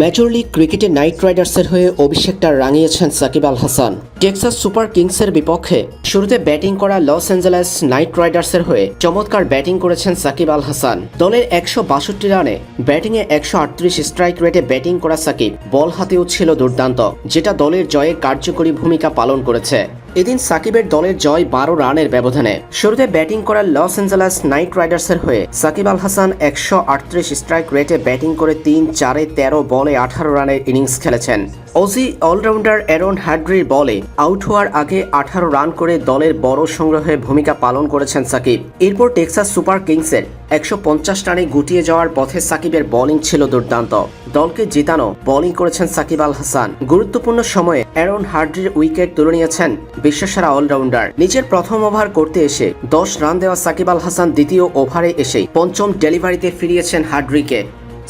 Major league ক্রিকেটে night রাইডার্সের হয়ে অভিষেকটা রাঙিয়েছেন সাকিব আল হাসান। টেক্সাস সুপার কিংসের বিপক্ষে শুরুতে ব্যাটিং করা লস অ্যাঞ্জেলেস নাইট রাইডার্সের হয়ে চমৎকার ব্যাটিং করেছেন সাকিব আল হাসান। দলের একশো বাষট্টি রানে ব্যাটিংয়ে একশো আটত্রিশ স্ট্রাইক রেটে ব্যাটিং করা সাকিব বল হাতেও ছিল দুর্দান্ত, যেটা দলের জয়ে কার্যকরী ভূমিকা পালন করেছে। এদিন সাকিবের দলের জয় বারো রানের ব্যবধানে। শুরুতে ব্যাটিং করা লস অ্যাঞ্জেলেস নাইট রাইডার্সের হয়ে সাকিব আল হাসান একশো আটত্রিশ স্ট্রাইক রেটে ব্যাটিং করে তিন, চারে তেরো বলে আঠারো রানের ইনিংস খেলেছেন। অজি অলরাউন্ডার অ্যারন হ্যাড্রির বলে, আউট হওয়ার আগে আঠারো রান করে দলের বড় সংগ্রহে ভূমিকা পালন করেছেন সাকিব। এরপর টেক্সাস সুপার কিংসের একশো পঞ্চাশ রানে গুটিয়ে যাওয়ার পথে সাকিবের বোলিং ছিল দুর্দান্ত। দলকে জেতানো, বোলিং করেছেন সাকিব আল হাসান। গুরুত্বপূর্ণ সময়ে অ্যারন হার্ড্রির উইকেট তুলে নিয়েছেন বিশ্বসেরা অলরাউন্ডার। নিজের প্রথম ওভার করতে এসে দশ রান দেওয়া সাকিব আল হাসান দ্বিতীয় ওভারে এসেই পঞ্চম ডেলিভারিতে ফিরিয়েছেন হার্ড্রিকে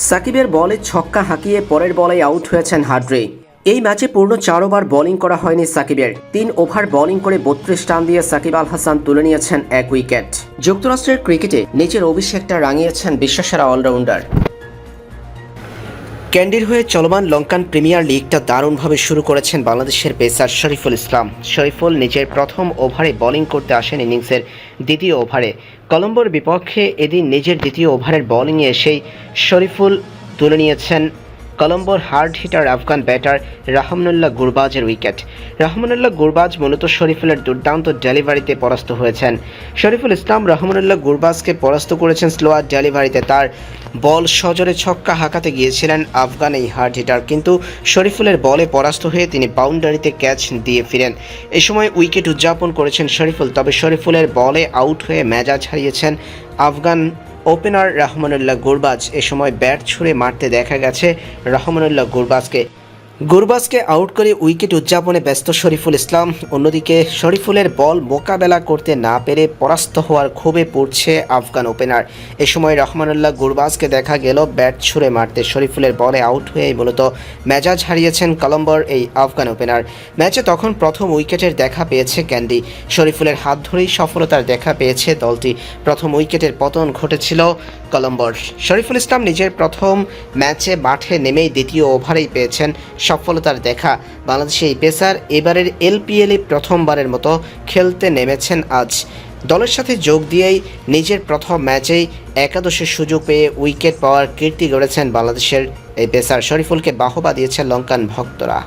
সাকিবের বলে ছক্কা হাঁকিয়ে পরের বলে আউট হয়েছেন হার্ড্রি এই ম্যাচে পূর্ণ চার ওভার বোলিং করা হয়নি সাকিবের। তিন ওভার বোলিং করে বত্রিশ রান দিয়ে সাকিব আল হাসান তুলে নিয়েছেন এক উইকেট। যুক্তরাষ্ট্রের ক্রিকেটে নিজের অভিষেকটা রাঙিয়েছেন বিশ্বসেরা অলরাউন্ডার। ক্যান্ডির হয়ে চলমান লঙ্কান প্রিমিয়ার লিগটা দারুণভাবে শুরু করেছেন বাংলাদেশের পেসার শরীফুল ইসলাম। শরীফুল নিজের প্রথম ওভারে বোলিং করতে আসেন ইনিংসের দ্বিতীয় ওভারে। কলম্বোর বিপক্ষে এদিন নিজের দ্বিতীয় ওভারের বোলিংয়ে এসেই শরীফুল তুলে নিয়েছেন কলম্বোর hard hitter Afghan batter Rahmanullah গুরবাজের wicket. Rahmanullah Gurbaz মূলত শরীফুলের দুর্দান্ত ডেলিভারিতে পরাস্ত হয়েছেন। শরীফুল ইসলাম রহমানুল্লাহ গুরবাজকে পরাস্ত করেছেন স্লোয়ার ডেলিভারিতে। তার বল সজোরে ছক্কা হাঁকাতে গিয়েছিলেন আফগান এই হার্ড হিটার, কিন্তু শরীফুলের বলে পরাস্ত হয়ে তিনি বাউন্ডারিতে ক্যাচ দিয়ে ফিরেন। এ সময় উইকেট উদযাপন করেছেন শরীফুল, তবে শরীফুলের বলে আউট হয়ে মেজাজ হারিয়েছেন আফগান ওপেনার রহমানুল্লাহ গুরবাজ এ সময় ব্যাট ছুঁড়ে মারতে দেখা গেছে রহমানুল্লাহ গুরবাজকে। গুরবাজকে আউট করে উইকেট উদযাপনে ব্যস্ত শরীফুল ইসলাম। অন্যদিকে শরীফুলের বল মোকাবেলা করতে না পেরে পরাস্ত হওয়ার ক্ষোভে পড়ছে আফগান ওপেনার। এ সময় রহমানুল্লাহ গুরবাজকে দেখা গেল ব্যাট ছুঁড়ে মারতে। শরীফুলের বলে আউট হয়ে মূলত মেজাজ হারিয়েছেন কলম্বোর এই আফগান ওপেনার। ম্যাচে তখন প্রথম উইকেটের দেখা পেয়েছে ক্যান্ডি। শরীফুলের হাত ধরেই সফলতার দেখা পেয়েছে দলটি। প্রথম উইকেটের পতন ঘটেছিল কলম্বোর। শরীফুল ইসলাম নিজের প্রথম ম্যাচে মাঠে নেমেই দ্বিতীয় ওভারেই পেয়েছেন সফলতার দেখা। বাংলাদেশে এই পেসার এবারের এলপিএলে প্রথমবারের মতো খেলতে নেমেছেন আজ। দলের সাথে যোগ দিয়েই নিজের প্রথম ম্যাচেই একাদশের সুযোগ পেয়ে উইকেট পাওয়ার কীর্তি গড়েছেন বাংলাদেশের এই পেসার। শরীফুলকে বাহবা দিয়েছেন লঙ্কান ভক্তরা।